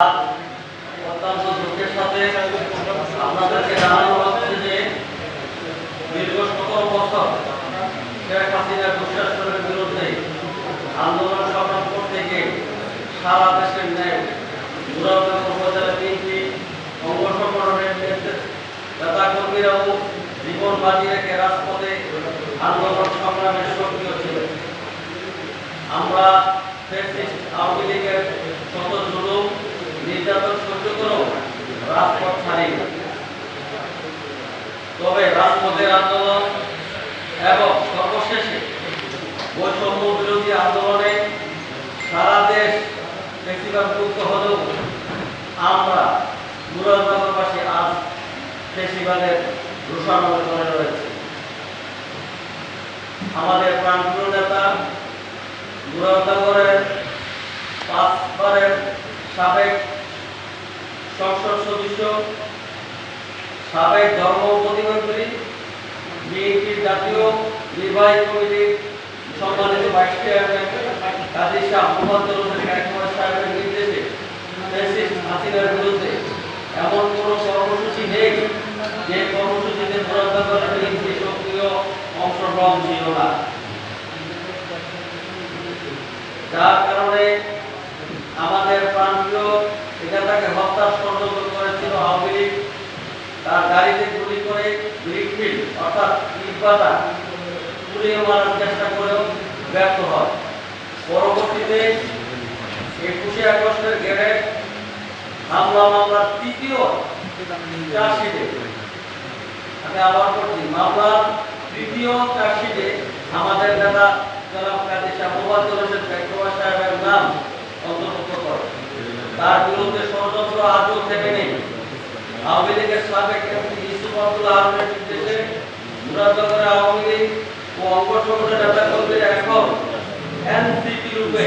অত্যন্ত দুঃখের সাথে আপনাদেরকে জানানো হচ্ছে যে দীর্ঘ সতেরো বছর শেখ হাসিনা দুঃশাসনের বিরুদ্ধে আন্দোলন সংগ্রাম গিয়ে সারা দেশের ন্যায় মুরাদনগর উপজেলা বিএনপি অঙ্গ সংগঠনের নেতা কর্মীরাও জীবন বাজি রেখে রাজপথে আন্দোলন সংগ্রামে সক্রিয় ছিলেন। আমরা আওয়ামী লীগের জুলুম নির্যাতন সহ্য করেও রাজপথ ছাড়ি তবে রাজপথের আন্দোলন এবং সর্বশেষে বৈষম্য বিরোধী আন্দোলনে সারা দেশ বেশিরভাগ মুক্ত হলেও আমরা মুরাদনগরবাসী আজ বেশিরভাগের রোষানলে করে রয়েছে। আমাদের প্রাণপ্রিয় নেতা মুরাদনগরের পাঁচবারের সাবেক সংসদ ধর্ম প্রতিমন্ত্রী নির্বাহী সম্মানিত ভাইস চেয়ারম্যান কাজী শাহ এমন কোনো নেই যে কর্মসূচিতে বিএনপি সক্রিয় অংশগ্রহণ ছিল যার কারণে আমাদের প্রান্তীয় নেতাকে হত্যার ষড়যন্ত্র করেছিল আওয়ামী লীগ। তার গাড়িতে গুলি করে লিকুইড অর্থাৎ ইটবাটা পুড়িয়ে মারার চেষ্টা করেও ব্যর্থ হয়। পরবর্তীতে একুশে আগস্টের গেড়ে হামলা মামলার তৃতীয় চার্জশিটে। আমি আবার করছি মামলার তৃতীয় চার্জশিটে আমাদের নেতা জনাব কাজী শাহ মোহাম্মদ হোসেন সাহেবের নাম তার বিরুদ্ধে ষড়যন্ত্র আজও থেকে নেই। আওয়ামী লীগের সাবেক নির্দেশে মুরাদনগরে আওয়ামী লীগ ও অঙ্গ সংগঠনের এখন এনসিপি রূপে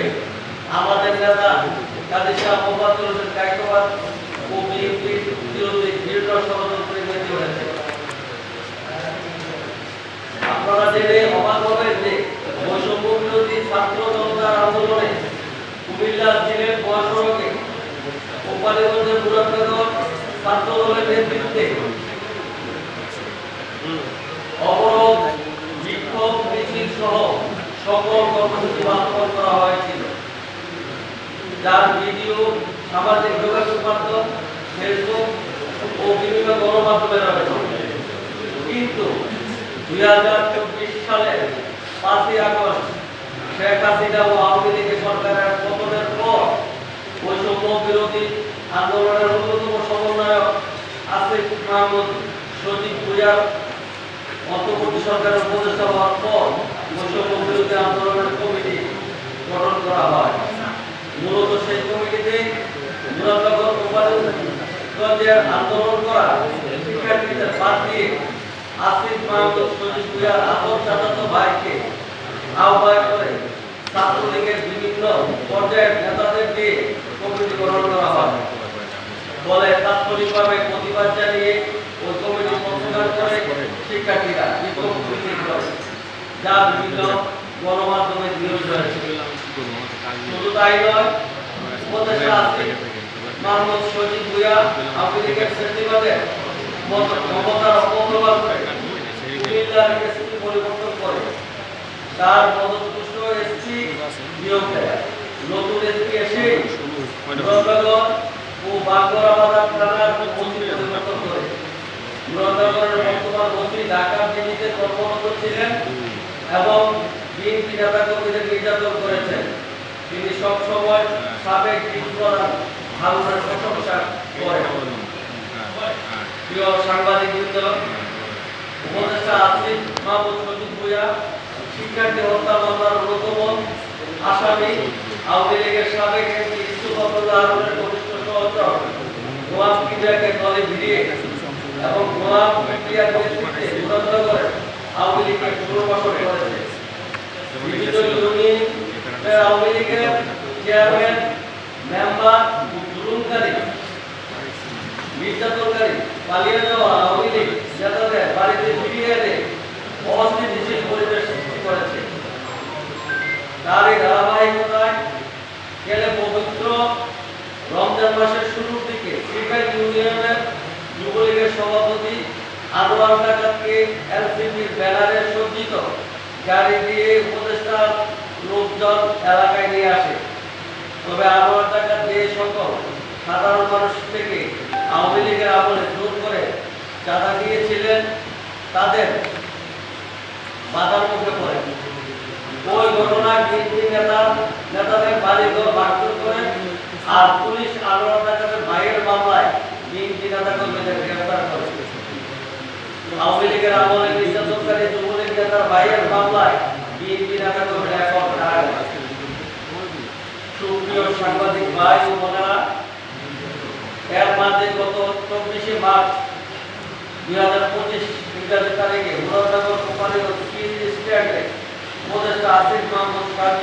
আমাদের নেতা কাজী শাহ মোহাম্মদ হোসেন কাইকবাদ ও বিএনপির বিরুদ্ধে দৃঢ় ষড়যন্ত্রে মেতে হয়েছে। আপনারা জেনে অবাক হবেন যে বৈষম্য বিরোধী ছাত্র জনতার আন্দোলনে কুমিল্লা মহাসড়কে কোম্পানিগঞ্জের মুরাদনগর ছাত্র দলের নেতৃত্বে। অবরোধ, বিক্ষোভ, মিছিল সহ সকল কর্মসূচি বাস্তবায়ন করা হয়েছিল। যার ভিডিও, সামাজিক যোগাযোগ মাধ্যম, ফেসবুক ও বিভিন্ন গণমাধ্যমে রয়েছে। কিন্তু দুই হাজার চব্বিশ পাঁচই আগস্ট শেখ হাসিনা ও আওয়ামী লীগের সরকারের পতনের পর বৈষম্য বিরোধী আন্দোলনের অন্যতম সমন্বয়ক আসিফ মাহমুদ সজীব ভুইয়ার অন্তর্বর্তী সরকারের উপদেষ্টা হওয়ার পর বৈষম্য আন্দোলনের কমিটি গঠন করা হয়। মূলত সেই কমিটিতে মুরাদনগর কোম্পানিগঞ্জের আন্দোলন করা শিক্ষার্থীদের বাদ আসিফ মাহমুদ সজীব ভুইয়ার আপন চাচাতো ভাইকে আহ্বায়ক করে ছাত্রলীগের বিভিন্ন পর্যায়ের নেতাদের দিয়ে কমিটি গঠন করা হয়। বলে তাৎক্ষণিকভাবে প্রতিবাদ জানিয়ে ওই কমিটি প্রত্যাহার করে শিক্ষার্থীরা বিক্ষোভ মিছিল করে যা বিভিন্ন গণমাধ্যমে নিউজ হয়েছে শুধু তাই নয় উপদেষ্টা আসিফ মাহমুদ সজিব ভুইয়া আওয়ামী লীগের ক্ষমতার অপব্যবহার করে কুমিল্লার এসপি পরিবর্তন করে। তার মদতপুষ্ট এসপি নিয়োগ দেয়। নতুন এসপি এসে ও বাগড়াবাজার থানার ওসি পরিবর্তন করে। মুরাদনগরের বর্তমান ওসি ঢাকার দিল্লিতে কর্মরত ছিলেন এবং বিএনপি নেতা কর্মীদের নির্যাতন করেছেন। তিনি সবসময় সাবেক ডিন প্রধান হারুনের প্রশংসা করেন প্রিয় সাংবাদিক বৃন্দ, উপদেষ্টা আসিফ মাহমুদ সজিব ভুইয়া, শিক্ষার্থী হত্যা মামলার অন্যতম আসামি আওয়ামী লীগের সাবেক এমপি ইউসুফ আব্দুল্লাহ আহমেদের ঘনিষ্ঠ সহচর দলে ভিড়িয়ে এবং গোলাম কিবরিয়ার নেতৃত্বে বিরোধিতা করে আওয়ামী লীগকে পুনর্বাসন করেছে। আওয়ামী লীগের চেয়ারম্যান, মেম্বার, জুলুমকারী, নির্যাতনকারী পালিয়ে যাওয়া আওয়ামী লীগ নেতাদের বাড়িতে ফিরিয়ে এনে অস্থিতিশীল পরিবেশ সৃষ্টি করেছে। তার এই ধারাবাহিকতায় গেলে রমজান মাসের শুরুর দিকে সিপাই ইউনিয়নের যুবলীগের সভাপতি আনোয়ার ডাকাতকে এলসিপির ব্যানারে সজ্জিত গাড়ি দিয়ে উপদেষ্টার লোকজন এলাকায় নিয়ে আসে। তবে আনোয়ার ডাকাত যে সকল সাধারণ মানুষ থেকে আওয়ামী লীগের আমলে জোর করে চাঁদা দিয়েছিলেন, তাদের বাধার মুখে পড়ে ওই ঘটনায় বিএনপি নেতা, নেতাদের বাড়িঘর ভাঙচুর আর পুলিশ আনোয়ার ডাকাতের ভাইয়ের মামলায় বিএনপি নেতা গ্রেফতার করে। সাংবাদিক ভাই মার্চ দুই হাজার পঁচিশ তারিখে মুরাদনগর কোম্পানির কাজী